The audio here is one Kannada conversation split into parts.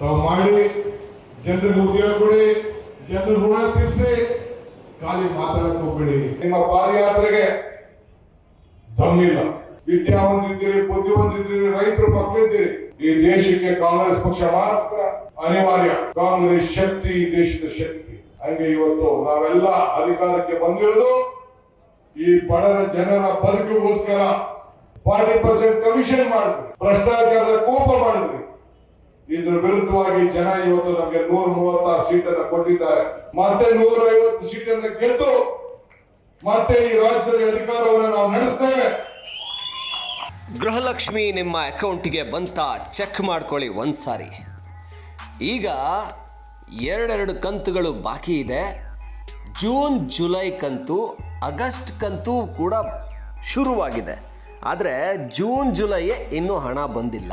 ತಾವು ಮಾಡಿ, ಜನರಿಗೆ ಉದ್ಯೋಗ ಕೊಡಿ, ಜನರ ಋಣ ತೀರಿಸಿ, ಖಾಲಿ ಮಾತಾಡಕ್ಕೆ ಹೋಗ್ಬೇಡಿ. ನಿಮ್ಮ ಪಾದಯಾತ್ರೆಗೆ ದಮ್ಮಿಲ್ಲ. ವಿದ್ಯಾ ಹೊಂದಿದ್ದೀರಿ ಬುದ್ಧಿ ಹೊಂದಿದ್ದೀರಿ ರೈತರ ಮಕ್ಕಳಿದ್ದೀರಿ. ಈ ದೇಶಕ್ಕೆ ಕಾಂಗ್ರೆಸ್ ಪಕ್ಷ ಮಾತ್ರ ಅನಿವಾರ್ಯ. ಕಾಂಗ್ರೆಸ್ ಶಕ್ತಿ ದೇಶದ ಶಕ್ತಿ. ಹಂಗೆ ಇವತ್ತು ನಾವೆಲ್ಲ ಅಧಿಕಾರಕ್ಕೆ ಬಂದಿರೋದು ಈ ಬಡರ ಜನರ ಬದುಕಿಗೋಸ್ಕರ. ಫಾರ್ಟಿ ಪರ್ಸೆಂಟ್ ಕಮಿಷನ್ ಮಾಡಿದ್ರಿ. ಭ್ರಷ್ಟಾಚಾರದ ಕೋಪ ಮಾಡಿದ್ರಿ. ಇದ್ರ ವಿರುದ್ಧವಾಗಿ ಜನ ಇವತ್ತು ನಮಗೆ ನೂರ ಮೂವತ್ತಾರು ಸೀಟನ್ನು ಕೊಟ್ಟಿದ್ದಾರೆ. ಮತ್ತೆ ನೂರ ಐವತ್ತು ಸೀಟನ್ನು ಗೆದ್ದು ಮತ್ತೆ ಈ ರಾಜ್ಯದಲ್ಲಿ ಅಧಿಕಾರವನ್ನು ನಾವು ನಡೆಸ್ತೇವೆ. ಗೃಹಲಕ್ಷ್ಮಿ ನಿಮ್ಮ ಅಕೌಂಟಿಗೆ ಬಂತ, ಚೆಕ್ ಮಾಡ್ಕೊಳ್ಳಿ ಒಂದ್ಸಾರಿ. ಈಗ ಎರಡೆರಡು ಕಂತುಗಳು ಬಾಕಿ ಇದೆ. ಜೂನ್, ಜುಲೈ ಕಂತು, ಆಗಸ್ಟ್ ಕಂತು ಕೂಡ ಶುರುವಾಗಿದೆ. ಆದರೆ ಜೂನ್, ಜುಲೈಯೇ ಇನ್ನೂ ಹಣ ಬಂದಿಲ್ಲ.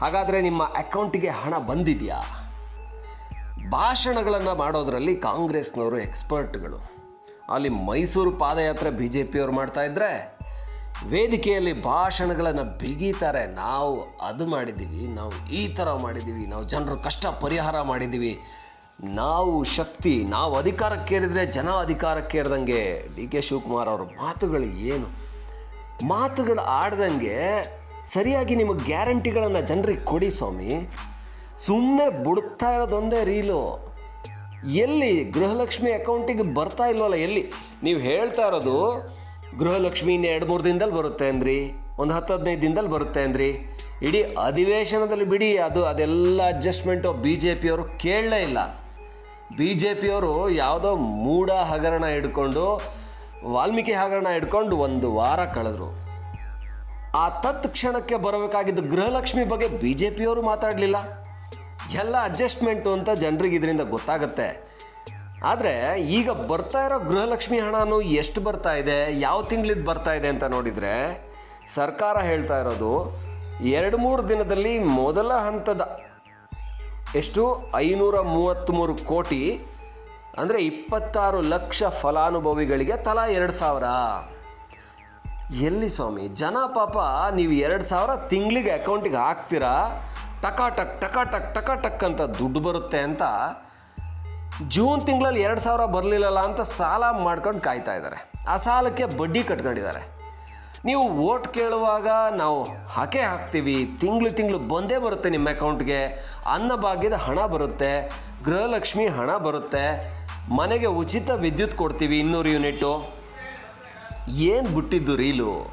ಹಾಗಾದರೆ ನಿಮ್ಮ ಅಕೌಂಟಿಗೆ ಹಣ ಬಂದಿದೆಯಾ? ಭಾಷಣಗಳನ್ನು ಮಾಡೋದರಲ್ಲಿ ಕಾಂಗ್ರೆಸ್ನವರು ಎಕ್ಸ್ಪರ್ಟ್ಗಳು. ಅಲ್ಲಿ ಮೈಸೂರು ಪಾದಯಾತ್ರೆ ಬಿ ಜೆ ಪಿಯವರು ಮಾಡ್ತಾ ಇದ್ರೆ ವೇದಿಕೆಯಲ್ಲಿ ಭಾಷಣಗಳನ್ನು ಬಿಗಿತಾರೆ. ನಾವು ಅದು ಮಾಡಿದ್ದೀವಿ, ನಾವು ಈ ಥರ ಮಾಡಿದ್ದೀವಿ, ನಾವು ಜನರು ಕಷ್ಟ ಪರಿಹಾರ ಮಾಡಿದ್ದೀವಿ. ನಾವು ಶಕ್ತಿ, ನಾವು ಅಧಿಕಾರಕ್ಕೇರಿದರೆ ಜನ ಅಧಿಕಾರಕ್ಕೇರಿದಂಗೆ ಡಿ ಕೆ ಶಿವಕುಮಾರ್ ಅವ್ರ ಮಾತುಗಳು ಏನು? ಮಾತುಗಳು ಆಡ್ದಂಗೆ ಸರಿಯಾಗಿ ನಿಮಗೆ ಗ್ಯಾರಂಟಿಗಳನ್ನು ಜನರಿಗೆ ಕೊಡಿ ಸ್ವಾಮಿ. ಸುಮ್ಮನೆ ಬುಡ್ತಾ ಇರೋದೊಂದೇ ರೀಲು. ಎಲ್ಲಿ ಗೃಹಲಕ್ಷ್ಮಿ ಅಕೌಂಟಿಗೆ ಬರ್ತಾ ಇಲ್ವಲ್ಲ, ಎಲ್ಲಿ? ನೀವು ಹೇಳ್ತಾ ಇರೋದು, ಗೃಹಲಕ್ಷ್ಮಿ ಇನ್ನು ಎರಡು ಮೂರು ದಿನದಲ್ಲಿ ಬರುತ್ತೆ ಅಂದ್ರಿ, ಒಂದು ಹತ್ತು ಹದಿನೈದು ದಿನದಲ್ಲಿ ಬರುತ್ತೆ ಅಂದ್ರಿ. ಇಡೀ ಅಧಿವೇಶನದಲ್ಲಿ ಬಿಡಿ, ಅದು ಅದೆಲ್ಲ ಅಡ್ಜಸ್ಟ್ಮೆಂಟು ಬಿ ಜೆ ಪಿಯವರು ಕೇಳಲೇ ಇಲ್ಲ. ಬಿ ಜೆ ಪಿಯವರು ಯಾವುದೋ ಮೂಢ ಹಗರಣ ಹಿಡ್ಕೊಂಡು, ವಾಲ್ಮೀಕಿ ಹಗರಣ ಹಿಡ್ಕೊಂಡು ಒಂದು ವಾರ ಕಳೆದ್ರು. ಆ ತತ್ಕ್ಷಣಕ್ಕೆ ಬರಬೇಕಾಗಿದ್ದ ಗೃಹಲಕ್ಷ್ಮಿ ಬಗ್ಗೆ ಬಿ ಜೆ ಪಿಯವರು ಮಾತಾಡಲಿಲ್ಲ. ಎಲ್ಲ ಅಡ್ಜಸ್ಟ್ಮೆಂಟು ಅಂತ ಜನರಿಗೆ ಇದರಿಂದ ಗೊತ್ತಾಗುತ್ತೆ. ಆದರೆ ಈಗ ಬರ್ತಾ ಇರೋ ಗೃಹಲಕ್ಷ್ಮಿ ಹಣನು ಎಷ್ಟು ಬರ್ತಾ ಇದೆ, ಯಾವ ತಿಂಗಳಿದ್ದು ಬರ್ತಾ ಇದೆ ಅಂತ ನೋಡಿದರೆ ಸರ್ಕಾರ ಹೇಳ್ತಾ ಇರೋದು ಎರಡು ಮೂರು ದಿನದಲ್ಲಿ ಮೊದಲ ಹಂತದ ಎಷ್ಟು? ಐನೂರ ಮೂವತ್ತ್ಮೂರು ಕೋಟಿ, ಅಂದರೆ ಇಪ್ಪತ್ತಾರು ಲಕ್ಷ ಫಲಾನುಭವಿಗಳಿಗೆ ತಲಾ ಎರಡು ಸಾವಿರ. ಎಲ್ಲಿ ಸ್ವಾಮಿ? ಜನ ಪಾಪ ನೀವು ಎರಡು ಸಾವಿರ ತಿಂಗಳಿಗೆ ಅಕೌಂಟಿಗೆ ಹಾಕ್ತೀರಾ? ಟಕ ಟಕ್ ಟಕ ಟಕ್ ಟಕ ಟಕ್ ಅಂತ ದುಡ್ಡು ಬರುತ್ತೆ ಅಂತ ಜೂನ್ ತಿಂಗಳಲ್ಲಿ ಎರಡು ಸಾವಿರ ಬರಲಿಲ್ಲಲ್ಲ ಅಂತ ಸಾಲ ಮಾಡ್ಕೊಂಡು ಕಾಯ್ತಾ ಇದ್ದಾರೆ. ಆ ಸಾಲಕ್ಕೆ ಬಡ್ಡಿ ಕಟ್ಕೊಂಡಿದ್ದಾರೆ. ನೀವು ಓಟ್ ಕೇಳುವಾಗ ನಾವು ಹಾಕೇ ಹಾಕ್ತೀವಿ. ತಿಂಗಳು ತಿಂಗಳು ಬಂದೇ ಬರುತ್ತೆ ನಿಮ್ಮ ಅಕೌಂಟ್ಗೆ ಅನ್ನಭಾಗ್ಯದ ಹಣ ಬರುತ್ತೆ. ಗೃಹಲಕ್ಷ್ಮಿ ಹಣ ಬರುತ್ತೆ. ಮನೆಗೆ ಉಚಿತ ವಿದ್ಯುತ್ ಕೊಡ್ತೀವಿ ಇನ್ನೂರು ಯೂನಿಟ್ಟು ಏನು ಬಿಟ್ಟಿದ್ದು ರೀಲು?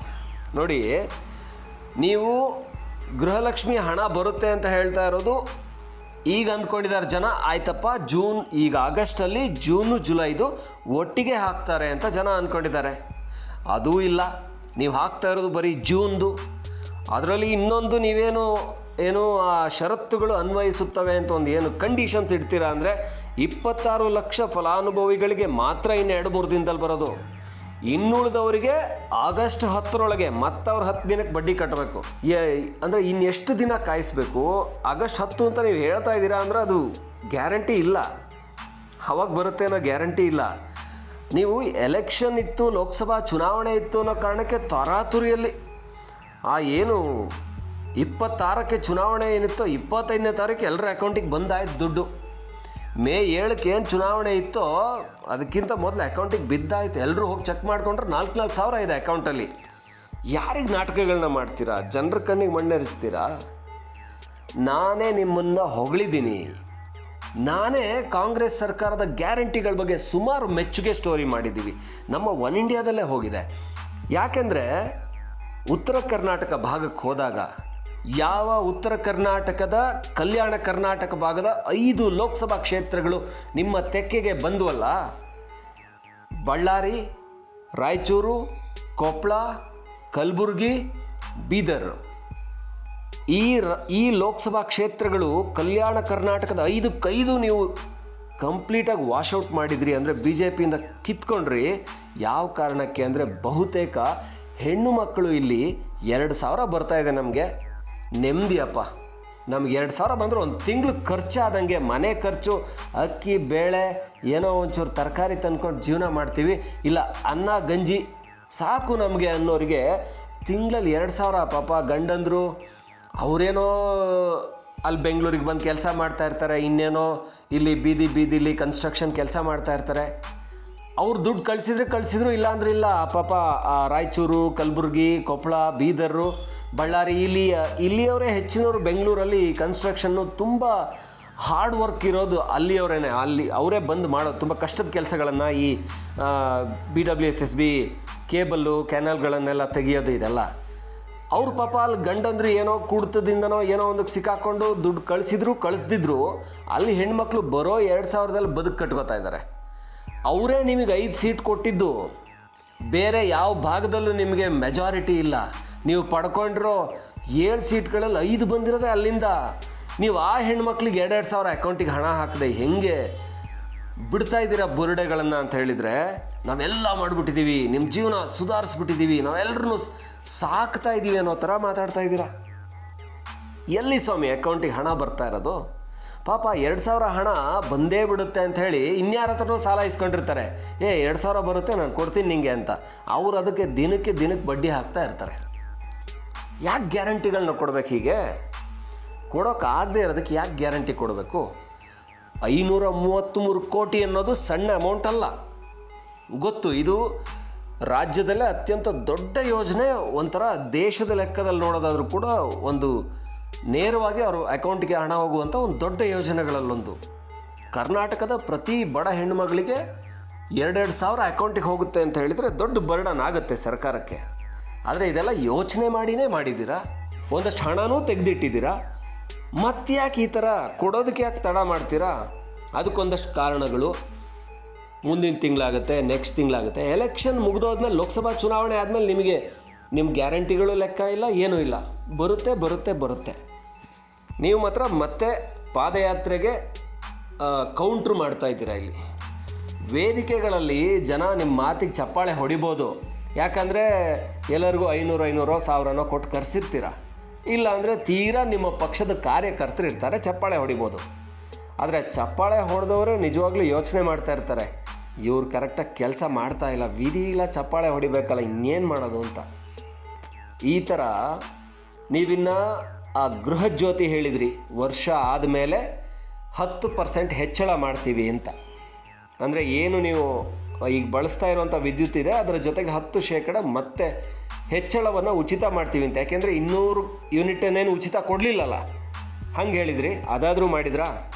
ನೋಡಿ, ನೀವು ಗೃಹಲಕ್ಷ್ಮಿ ಹಣ ಬರುತ್ತೆ ಅಂತ ಹೇಳ್ತಾ ಇರೋದು ಈಗ ಅಂದ್ಕೊಂಡಿದ್ದಾರೆ ಜನ. ಆಯ್ತಪ್ಪ, ಜೂನ್, ಈಗ ಆಗಸ್ಟಲ್ಲಿ ಜೂನು, ಜುಲೈದು ಒಟ್ಟಿಗೆ ಹಾಕ್ತಾರೆ ಅಂತ ಜನ ಅಂದ್ಕೊಂಡಿದ್ದಾರೆ. ಅದೂ ಇಲ್ಲ. ನೀವು ಹಾಕ್ತಾ ಇರೋದು ಬರೀ ಜೂನ್ದು. ಅದರಲ್ಲಿ ಇನ್ನೊಂದು ನೀವೇನು, ಏನು, ಆ, ಷರತ್ತುಗಳು ಅನ್ವಯಿಸುತ್ತವೆ ಅಂತ ಒಂದು ಏನು ಕಂಡೀಷನ್ಸ್ ಇಡ್ತೀರಾ ಅಂದರೆ ಇಪ್ಪತ್ತಾರು ಲಕ್ಷ ಫಲಾನುಭವಿಗಳಿಗೆ ಮಾತ್ರ ಇನ್ನು ಎರಡು ಮೂರು ದಿನದಲ್ಲಿ ಬರೋದು. ಇನ್ನುಳಿದವರಿಗೆ ಆಗಸ್ಟ್ ಹತ್ತರೊಳಗೆ ಮತ್ತವ್ರ ಹತ್ತು ದಿನಕ್ಕೆ ಬಡ್ಡಿ ಕಟ್ಟಬೇಕು. ಅಂದರೆ ಇನ್ನೆಷ್ಟು ದಿನ ಕಾಯಿಸ್ಬೇಕು? ಆಗಸ್ಟ್ ಹತ್ತು ಅಂತ ನೀವು ಹೇಳ್ತಾ ಇದ್ದೀರಾ ಅಂದ್ರೆ ಅದು ಗ್ಯಾರಂಟಿ ಇಲ್ಲ. ಅವಾಗ ಬರುತ್ತೆ ಅನ್ನೋ ಗ್ಯಾರಂಟಿ ಇಲ್ಲ. ನೀವು ಎಲೆಕ್ಷನ್ ಇತ್ತು, ಲೋಕಸಭಾ ಚುನಾವಣೆ ಇತ್ತು ಅನ್ನೋ ಕಾರಣಕ್ಕೆ ತರಾತುರಿಯಲ್ಲಿ ಆ ಏನು ಇಪ್ಪತ್ತಾರಕ್ಕೆ ಚುನಾವಣೆ ಏನಿತ್ತೋ ಇಪ್ಪತ್ತೈದನೇ ತಾರೀಕು ಎಲ್ಲರ ಅಕೌಂಟಿಗೆ ಬಂದಾಯ್ತು ದುಡ್ಡು. ಮೇ ಏಳಕ್ಕೆ ಏನು ಚುನಾವಣೆ ಇತ್ತೋ ಅದಕ್ಕಿಂತ ಮೊದಲು ಅಕೌಂಟಿಗೆ ಬಿದ್ದಾಯ್ತು. ಎಲ್ಲರೂ ಹೋಗಿ ಚೆಕ್ ಮಾಡಿಕೊಂಡ್ರೆ ನಾಲ್ಕು ನಾಲ್ಕು ಸಾವಿರ ಇದೆ ಅಕೌಂಟಲ್ಲಿ. ಯಾರಿಗೆ ನಾಟಕಗಳನ್ನ ಮಾಡ್ತೀರಾ? ಜನರ ಕಣ್ಣಿಗೆ ಮಣ್ಣೆರಿಸ್ತೀರಾ? ನಾನೇ ನಿಮ್ಮನ್ನು ಹೊಗಳಿದ್ದೀನಿ ನಾನೇ ಕಾಂಗ್ರೆಸ್ ಸರ್ಕಾರದ ಗ್ಯಾರಂಟಿಗಳ ಬಗ್ಗೆ ಸುಮಾರು ಮೆಚ್ಚುಗೆ ಸ್ಟೋರಿ ಮಾಡಿದ್ದೀವಿ ನಮ್ಮ ಒನ್ ಇಂಡಿಯಾದಲ್ಲೇ ಹೋಗಿದೆ. ಯಾಕೆಂದರೆ ಉತ್ತರ ಕರ್ನಾಟಕ ಭಾಗಕ್ಕೆ ಹೋದಾಗ ಯಾವ ಉತ್ತರ ಕರ್ನಾಟಕದ ಕಲ್ಯಾಣ ಕರ್ನಾಟಕ ಭಾಗದ ಐದು ಲೋಕಸಭಾ ಕ್ಷೇತ್ರಗಳು ನಿಮ್ಮ ತೆಕ್ಕೆಗೆ ಬಂದುವಲ್ಲ? ಬಳ್ಳಾರಿ, ರಾಯಚೂರು ಕೊಪ್ಪಳ ಕಲಬುರಗಿ, ಬೀದರ್. ಈ ರ, ಈ ಲೋಕಸಭಾ ಕ್ಷೇತ್ರಗಳು ಕಲ್ಯಾಣ ಕರ್ನಾಟಕದ ಐದಕ್ಕೈದು ನೀವು ಕಂಪ್ಲೀಟಾಗಿ ವಾಶೌಟ್ ಮಾಡಿದ್ರಿ ಅಂದರೆ ಬಿ ಜೆ ಪಿಯಿಂದ ಕಿತ್ಕೊಂಡ್ರಿ. ಯಾವ ಕಾರಣಕ್ಕೆ ಅಂದರೆ ಬಹುತೇಕ ಹೆಣ್ಣು ಮಕ್ಕಳು ಇಲ್ಲಿ ಎರಡು ಸಾವಿರ ಬರ್ತಾ ಇದೆ ನಮಗೆ. ನೆಮ್ಮದಿಯಪ್ಪ ನಮ್ಗೆ ಎರಡು ಸಾವಿರ ಬಂದರೂ ಒಂದು ತಿಂಗಳು ಖರ್ಚಾದಂಗೆ ಮನೆ ಖರ್ಚು, ಅಕ್ಕಿ, ಬೇಳೆ, ಏನೋ ಒಂಚೂರು ತರಕಾರಿ ತಂದ್ಕೊಂಡು ಜೀವನ ಮಾಡ್ತೀವಿ. ಇಲ್ಲ, ಅನ್ನ, ಗಂಜಿ ಸಾಕು ನಮಗೆ ಅನ್ನೋರಿಗೆ ತಿಂಗಳಲ್ಲಿ ಎರಡು ಸಾವಿರ ಪಾಪ. ಗಂಡಂದರು, ಅವರೇನೋ ಅಲ್ಲಿ ಬೆಂಗಳೂರಿಗೆ ಬಂದು ಕೆಲಸ ಮಾಡ್ತಾ ಇರ್ತಾರೆ, ಇನ್ನೇನೋ ಇಲ್ಲಿ ಬೀದಿ ಬೀದಿಲಿ ಕನ್ಸ್ಟ್ರಕ್ಷನ್ ಕೆಲಸ ಮಾಡ್ತಾ ಇರ್ತಾರೆ. ಅವ್ರು ದುಡ್ಡು ಕಳಿಸಿದ್ರೆ ಕಳಿಸಿದ್ರು ಇಲ್ಲ ಇಲ್ಲ. ಪಾಪ ರಾಯಚೂರು, ಕಲಬುರ್ಗಿ ಕೊಪ್ಪಳ ಬೀದರು ಬಳ್ಳಾರಿ ಇಲ್ಲಿ, ಇಲ್ಲಿಯವರೇ ಹೆಚ್ಚಿನವರು ಬೆಂಗಳೂರಲ್ಲಿ ಕನ್ಸ್ಟ್ರಕ್ಷನ್ನು ತುಂಬ ಹಾರ್ಡ್ ವರ್ಕ್ ಇರೋದು ಅಲ್ಲಿಯವರೇನೆ. ಅಲ್ಲಿ ಅವರೇ ಬಂದು ಮಾಡೋದು ತುಂಬ ಕಷ್ಟದ ಕೆಲಸಗಳನ್ನು ಈ B W S S B cable, ಕ್ಯಾನಲ್ಗಳನ್ನೆಲ್ಲ ತೆಗಿಯೋದು ಇದೆಲ್ಲ. ಅವ್ರ ಪಾಪ ಅಲ್ಲಿ ಗಂಡಂದ್ರೆ ಏನೋ ಕುಡ್ತದಿಂದನೋ ಏನೋ ಒಂದಕ್ಕೆ ಸಿಕ್ಕಾಕೊಂಡು ದುಡ್ಡು ಕಳಿಸಿದ್ರು, ಕಳಿಸ್ದಿದ್ರು. ಅಲ್ಲಿ ಹೆಣ್ಮಕ್ಳು ಬರೋ ಎರಡು ಸಾವಿರದಲ್ಲಿ ಬದುಕು ಕಟ್ಕೋತಾ ಇದ್ದಾರೆ ಅವರೇ ನಿಮಗೆ ಐದು ಸೀಟ್ ಕೊಟ್ಟಿದ್ದು. ಬೇರೆ ಯಾವ ಭಾಗದಲ್ಲೂ ನಿಮಗೆ ಮೆಜಾರಿಟಿ ಇಲ್ಲ. ನೀವು ಪಡ್ಕೊಂಡಿರೋ ಏಳು ಸೀಟ್ಗಳಲ್ಲಿ ಐದು ಬಂದಿರೋದೇ ಅಲ್ಲಿಂದ. ನೀವು ಆ ಹೆಣ್ಮಕ್ಳಿಗೆ ಎರಡೆರಡು ಸಾವಿರ ಅಕೌಂಟಿಗೆ ಹಣ ಹಾಕಿದೆ ಹೆಂಗೆ ಬಿಡ್ತಾ ಇದ್ದೀರಾ ಬುರುಡೆಗಳನ್ನು ಅಂತ ಹೇಳಿದರೆ, ನಾವೆಲ್ಲ ಮಾಡಿಬಿಟ್ಟಿದ್ದೀವಿ ನಿಮ್ಮ ಜೀವನ ಸುಧಾರಿಸ್ಬಿಟ್ಟಿದ್ದೀವಿ ನಾವೆಲ್ಲರೂ ಸಾಕ್ತಾ ಇದ್ದೀವಿ ಅನ್ನೋ ಥರ ಮಾತಾಡ್ತಾ ಇದ್ದೀರಾ? ಎಲ್ಲಿ ಸ್ವಾಮಿ ಅಕೌಂಟಿಗೆ ಹಣ ಬರ್ತಾ ಇರೋದು? ಪಾಪ ಎರಡು ಸಾವಿರ ಹಣ ಬಂದೇ ಬಿಡುತ್ತೆ ಅಂತ ಹೇಳಿ ಇನ್ಯಾರ ಹತ್ರನೂ ಸಾಲ ಇಸ್ಕೊಂಡಿರ್ತಾರೆ. ಏ, ಎರಡು ಸಾವಿರ ಬರುತ್ತೆ, ನಾನು ಕೊಡ್ತೀನಿ ನಿಂಗೆ ಅಂತ. ಅವ್ರು ಅದಕ್ಕೆ ದಿನಕ್ಕೆ ದಿನಕ್ಕೆ ಬಡ್ಡಿ ಹಾಕ್ತಾ ಇರ್ತಾರೆ. ಯಾಕೆ ಗ್ಯಾರಂಟಿಗಳನ್ನ ಕೊಡ್ಬೇಕು ಹೀಗೆ? ಕೊಡೋಕ್ಕಾಗದೇ ಇರೋದಕ್ಕೆ ಯಾಕೆ ಗ್ಯಾರಂಟಿ ಕೊಡಬೇಕು? ಐನೂರ ಮೂವತ್ತ್ಮೂರು ಕೋಟಿ ಅನ್ನೋದು ಸಣ್ಣ ಅಮೌಂಟ್ ಅಲ್ಲ. ಗೊತ್ತು, ಇದು ರಾಜ್ಯದಲ್ಲೇ ಅತ್ಯಂತ ದೊಡ್ಡ ಯೋಜನೆ. ಒಂಥರ ದೇಶದ ಲೆಕ್ಕದಲ್ಲಿ ನೋಡೋದಾದರೂ ಕೂಡ ಒಂದು ನೇರವಾಗಿ ಅವರು ಅಕೌಂಟ್ಗೆ ಹಣ ಹೋಗುವಂಥ ಒಂದು ದೊಡ್ಡ ಯೋಜನೆಗಳಲ್ಲೊಂದು. ಕರ್ನಾಟಕದ ಪ್ರತಿ ಬಡ ಹೆಣ್ಣುಮಗಳಿಗೆ ಎರಡೆರಡು ಸಾವಿರ ಅಕೌಂಟಿಗೆ ಹೋಗುತ್ತೆ ಅಂತ ಹೇಳಿದರೆ ದೊಡ್ಡ ಬರ್ಡನ್ ಆಗುತ್ತೆ ಸರ್ಕಾರಕ್ಕೆ. ಆದರೆ ಇದೆಲ್ಲ ಯೋಚನೆ ಮಾಡಿನೇ ಮಾಡಿದ್ದೀರಾ? ಒಂದಷ್ಟು ಹಣನೂ ತೆಗೆದಿಟ್ಟಿದ್ದೀರಾ? ಮತ್ತ್ಯಾಕೆ ಈ ಥರ ಕೊಡೋದಕ್ಕೆ ಯಾಕೆ ತಡ ಮಾಡ್ತೀರಾ? ಅದಕ್ಕೊಂದಷ್ಟು ಕಾರಣಗಳು. ಮುಂದಿನ ತಿಂಗಳಾಗುತ್ತೆ ನೆಕ್ಸ್ಟ್ ತಿಂಗಳಾಗುತ್ತೆ. ಎಲೆಕ್ಷನ್ ಮುಗಿದೋದ್ಮೇಲೆ ಲೋಕಸಭಾ ಚುನಾವಣೆ ಆದಮೇಲೆ ನಿಮಗೆ ನಿಮ್ಮ ಗ್ಯಾರಂಟಿಗಳು ಲೆಕ್ಕ ಇಲ್ಲ, ಏನೂ ಇಲ್ಲ. ಬರುತ್ತೆ ಬರುತ್ತೆ ಬರುತ್ತೆ. ನೀವು ಮಾತ್ರ ಮತ್ತೆ ಪಾದಯಾತ್ರೆಗೆ ಕೌಂಟ್ರ್ ಮಾಡ್ತಾ ಇದ್ದೀರಾ ಇಲ್ಲಿ. ವೇದಿಕೆಗಳಲ್ಲಿ ಜನ ನಿಮ್ಮ ಮಾತಿಗೆ ಚಪ್ಪಾಳೆ ಹೊಡಿಬೋದು. ಯಾಕಂದರೆ ಎಲ್ಲರಿಗೂ ಐನೂರು, ಐನೂರೋ, ಸಾವಿರನೋ ಕೊಟ್ಟು ಕರೆಸಿರ್ತೀರ. ಇಲ್ಲ ಅಂದರೆ ತೀರಾ ನಿಮ್ಮ ಪಕ್ಷದ ಕಾರ್ಯಕರ್ತರು ಇರ್ತಾರೆ, ಚಪ್ಪಾಳೆ ಹೊಡಿಬೋದು. ಆದರೆ ಚಪ್ಪಾಳೆ ಹೊಡೆದವರು ನಿಜವಾಗ್ಲೂ ಯೋಚನೆ ಮಾಡ್ತಾ ಇರ್ತಾರೆ. ಇವ್ರು ಕರೆಕ್ಟಾಗಿ ಕೆಲಸ ಮಾಡ್ತಾ ಇಲ್ಲ, ವಿಧಿ ಇಲ್ಲ, ಚಪ್ಪಾಳೆ ಹೊಡಿಬೇಕಲ್ಲ, ಇನ್ನೇನು ಮಾಡೋದು ಅಂತ. ಈ ಥರ ನೀವಿನ್ನು ಆ ಗೃಹ ಜ್ಯೋತಿ ಹೇಳಿದ್ರಿ, ವರ್ಷ ಆದಮೇಲೆ ಹತ್ತು ಪರ್ಸೆಂಟ್ ಹೆಚ್ಚಳ ಮಾಡ್ತೀವಿ ಅಂತ. ಅಂದರೆ ಏನು ನೀವು ಈಗ ಬಳಸ್ತಾ ಇರುವಂಥ ವಿದ್ಯುತ್ ಇದೆ, ಅದರ ಜೊತೆಗೆ ಹತ್ತು ಶೇಕಡ ಮತ್ತೆ ಹೆಚ್ಚಳವನ್ನು ಉಚಿತ ಮಾಡ್ತೀವಿ ಅಂತ. ಯಾಕೆಂದರೆ ಇನ್ನೂರು ಯೂನಿಟನ್ನೇನು ಉಚಿತ ಕೊಡಲಿಲ್ಲಲ್ಲ. ಹಂಗೆ ಹೇಳಿದ್ರಿ. ಅದಾದರೂ ಮಾಡಿದ್ರಾ?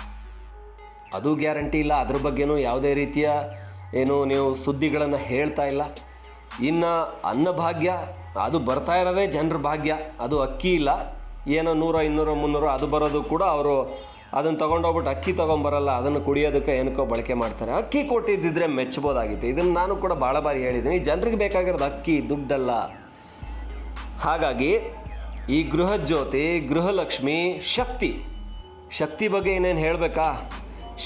ಅದು ಗ್ಯಾರಂಟಿ ಇಲ್ಲ. ಅದ್ರ ಬಗ್ಗೆನೂ ಯಾವುದೇ ರೀತಿಯ ಏನು ನೀವು ಸುದ್ದಿಗಳನ್ನು ಹೇಳ್ತಾ ಇಲ್ಲ. ಇನ್ನು ಅನ್ನಭಾಗ್ಯ ಅದು ಬರ್ತಾ ಇರೋದೇ ಜನರ ಭಾಗ್ಯ. ಅದು ಅಕ್ಕಿ ಇಲ್ಲ. ಏನೋ ನೂರ, ಇನ್ನೂರು, ಮುನ್ನೂರು, ಅದು ಬರೋದು ಕೂಡ ಅವರು ಅದನ್ನು ತೊಗೊಂಡೋಗ್ಬಿಟ್ಟು ಅಕ್ಕಿ ತೊಗೊಂಬರಲ್ಲ, ಅದನ್ನು ಕುಡಿಯೋದಕ್ಕೆ ಏನಕ್ಕೋ ಬಳಕೆ ಮಾಡ್ತಾರೆ. ಅಕ್ಕಿ ಕೊಟ್ಟಿದ್ದಿದ್ರೆ ಮೆಚ್ಚಬೋದಾಗಿತ್ತು. ಇದನ್ನು ನಾನು ಕೂಡ ಭಾಳ ಬಾರಿ ಹೇಳಿದ್ದೀನಿ. ಜನರಿಗೆ ಬೇಕಾಗಿರೋದು ಅಕ್ಕಿ, ದುಡ್ಡಲ್ಲ. ಹಾಗಾಗಿ ಈ ಗೃಹ ಜ್ಯೋತಿ, ಗೃಹಲಕ್ಷ್ಮಿ, ಶಕ್ತಿ. ಶಕ್ತಿ ಬಗ್ಗೆ ಏನೇನು ಹೇಳಬೇಕಾ?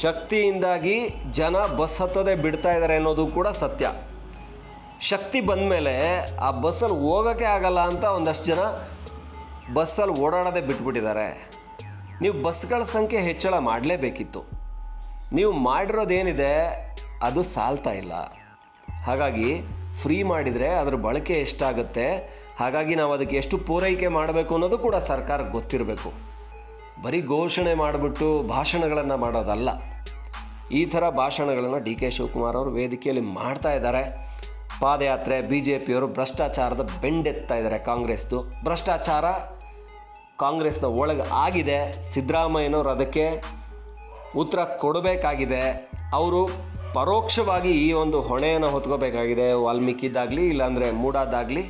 ಶಕ್ತಿಯಿಂದಾಗಿ ಜನ ಬಸ್ ಹತ್ತೋದೇ ಬಿಡ್ತಾ ಇದ್ದಾರೆ ಅನ್ನೋದು ಕೂಡ ಸತ್ಯ. ಶಕ್ತಿ ಬಂದಮೇಲೆ ಆ ಬಸ್ಸಲ್ಲಿ ಹೋಗೋಕ್ಕೆ ಆಗಲ್ಲ ಅಂತ ಒಂದಷ್ಟು ಜನ ಬಸ್ಸಲ್ಲಿ ಓಡಾಡೋದೇ ಬಿಟ್ಬಿಟ್ಟಿದ್ದಾರೆ. ನೀವು ಬಸ್ಗಳ ಸಂಖ್ಯೆ ಹೆಚ್ಚಳ ಮಾಡಲೇಬೇಕಿತ್ತು. ನೀವು ಮಾಡಿರೋದೇನಿದೆ, ಅದು ಸಾಲ್ತಾ ಇಲ್ಲ. ಹಾಗಾಗಿ ಫ್ರೀ ಮಾಡಿದರೆ ಅದರ ಬಳಕೆ ಎಷ್ಟಾಗುತ್ತೆ, ಹಾಗಾಗಿ ನಾವು ಅದಕ್ಕೆ ಎಷ್ಟು ಪೂರೈಕೆ ಮಾಡಬೇಕು ಅನ್ನೋದು ಕೂಡ ಸರ್ಕಾರಕ್ಕೆ ಗೊತ್ತಿರಬೇಕು. ಬರೀ ಘೋಷಣೆ ಮಾಡಿಬಿಟ್ಟು ಭಾಷಣಗಳನ್ನು ಮಾಡೋದಲ್ಲ. ಈ ಥರ ಭಾಷಣಗಳನ್ನು ಡಿ ಕೆ ಶಿವಕುಮಾರ್ ಅವರು ವೇದಿಕೆಯಲ್ಲಿ ಮಾಡ್ತಾ ಇದ್ದಾರೆ. ಪಾದಯಾತ್ರೆ, ಬಿ ಜೆ ಪಿಯವರು ಭ್ರಷ್ಟಾಚಾರದ ಬೆಂಡೆತ್ತಾ ಇದ್ದಾರೆ ಕಾಂಗ್ರೆಸ್ದು. ಭ್ರಷ್ಟಾಚಾರ ಕಾಂಗ್ರೆಸ್ನ ಒಳಗೆ ಆಗಿದೆ. ಸಿದ್ದರಾಮಯ್ಯನವರು ಅದಕ್ಕೆ ಉತ್ತರ ಕೊಡಬೇಕಾಗಿದೆ. ಅವರು ಪರೋಕ್ಷವಾಗಿ ಈ ಒಂದು ಹೊಣೆಯನ್ನು ಹೊತ್ಕೋಬೇಕಾಗಿದೆ. ವಾಲ್ಮೀಕಿದಾಗಲಿ, ಇಲ್ಲಾಂದರೆ ಮೂಡಾದಾಗಲಿ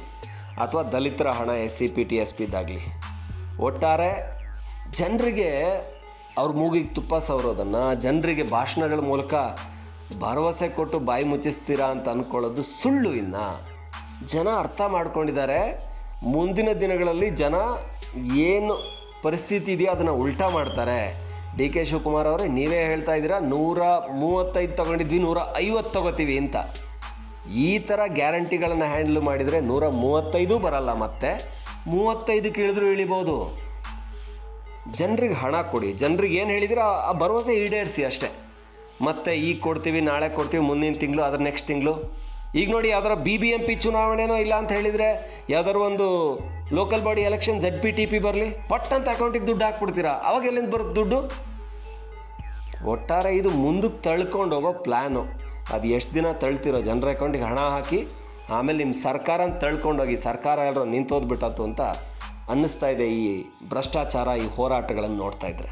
ಅಥವಾ ದಲಿತರ ಹಣ S C P, T, S, ಪಿದಾಗಲಿ. ಒಟ್ಟಾರೆ ಜನರಿಗೆ ಅವ್ರ ಮೂಗಿಗೆ ತುಪ್ಪ ಸವರೋದನ್ನು, ಜನರಿಗೆ ಭಾಷಣಗಳ ಮೂಲಕ ಭರವಸೆ ಕೊಟ್ಟು ಬಾಯಿ ಮುಚ್ಚಿಸ್ತೀರಾ ಅಂತ ಅಂದ್ಕೊಳ್ಳೋದು ಸುಳ್ಳು ಇನ್ನು. ಜನ ಅರ್ಥ ಮಾಡ್ಕೊಂಡಿದ್ದಾರೆ. ಮುಂದಿನ ದಿನಗಳಲ್ಲಿ ಜನ ಏನು ಪರಿಸ್ಥಿತಿ ಇದೆಯೋ ಅದನ್ನು ಉಲ್ಟಾ ಮಾಡ್ತಾರೆ. ಡಿ ಕೆ ಶಿವಕುಮಾರ್ ಅವರೇ, ನೀವೇ ಹೇಳ್ತಾ ಇದ್ದೀರಾ, ನೂರ ಮೂವತ್ತೈದು ತೊಗೊಂಡಿದ್ವಿ, ನೂರ ಐವತ್ತು ತೊಗೋತೀವಿ ಅಂತ. ಈ ಥರ ಗ್ಯಾರಂಟಿಗಳನ್ನು ಹ್ಯಾಂಡ್ಲ್ ಮಾಡಿದರೆ ನೂರ ಮೂವತ್ತೈದು ಬರಲ್ಲ ಮತ್ತೆ. ಮೂವತ್ತೈದು ಕೇಳಿದ್ರು ಇಳಿಬೋದು. ಜನರಿಗೆ ಹಣ ಕೊಡಿ. ಜನರಿಗೆ ಏನು ಹೇಳಿದಿರ, ಆ- ಭರವಸೆ ಈಡೇರಿಸಿ ಅಷ್ಟೇ. ಮತ್ತೆ ಈಗ ಕೊಡ್ತೀವಿ, ನಾಳೆ ಕೊಡ್ತೀವಿ, ಮುಂದಿನ ತಿಂಗಳು, ಅದ್ರ ನೆಕ್ಸ್ಟ್ ತಿಂಗಳು. ಈಗ ನೋಡಿ ಯಾವ್ದಾರ ಬಿ ಬಿ ಎಂ ಪಿ ಚುನಾವಣೆನೋ ಇಲ್ಲ ಅಂತ ಹೇಳಿದರೆ ಯಾವ್ದಾದ್ರು ಒಂದು local body election Z P T P ಬರಲಿ, ಪಟ್ ಅಂತ ಅಕೌಂಟಿಗೆ ದುಡ್ಡು ಹಾಕ್ಬಿಡ್ತೀರಾ? ಅವಾಗ ಎಲ್ಲಿಂದ ಬರುತ್ತೆ ದುಡ್ಡು? ಒಟ್ಟಾರೆ ಇದು ಮುಂದಕ್ಕೆ ತಳ್ಕೊಂಡು ಹೋಗೋ ಪ್ಲ್ಯಾನು ಅದು ಎಷ್ಟು ದಿನ ತಳ್ತಿರೋ? ಜನರ ಅಕೌಂಟಿಗೆ ಹಣ ಹಾಕಿ, ಆಮೇಲೆ ನಿಮ್ಮ ಸರ್ಕಾರನ ತಳ್ಕೊಂಡೋಗಿ, ಸರ್ಕಾರ ಎಲ್ಲರೂ ನಿಂತೋದ್ಬಿಟ್ಟತ್ತು ಅಂತ ಅನ್ನಿಸ್ತಾ ಇದೆ ಈ ಭ್ರಷ್ಟಾಚಾರ, ಈ ಹೋರಾಟಗಳನ್ನು ನೋಡ್ತಾ ಇದ್ರೆ.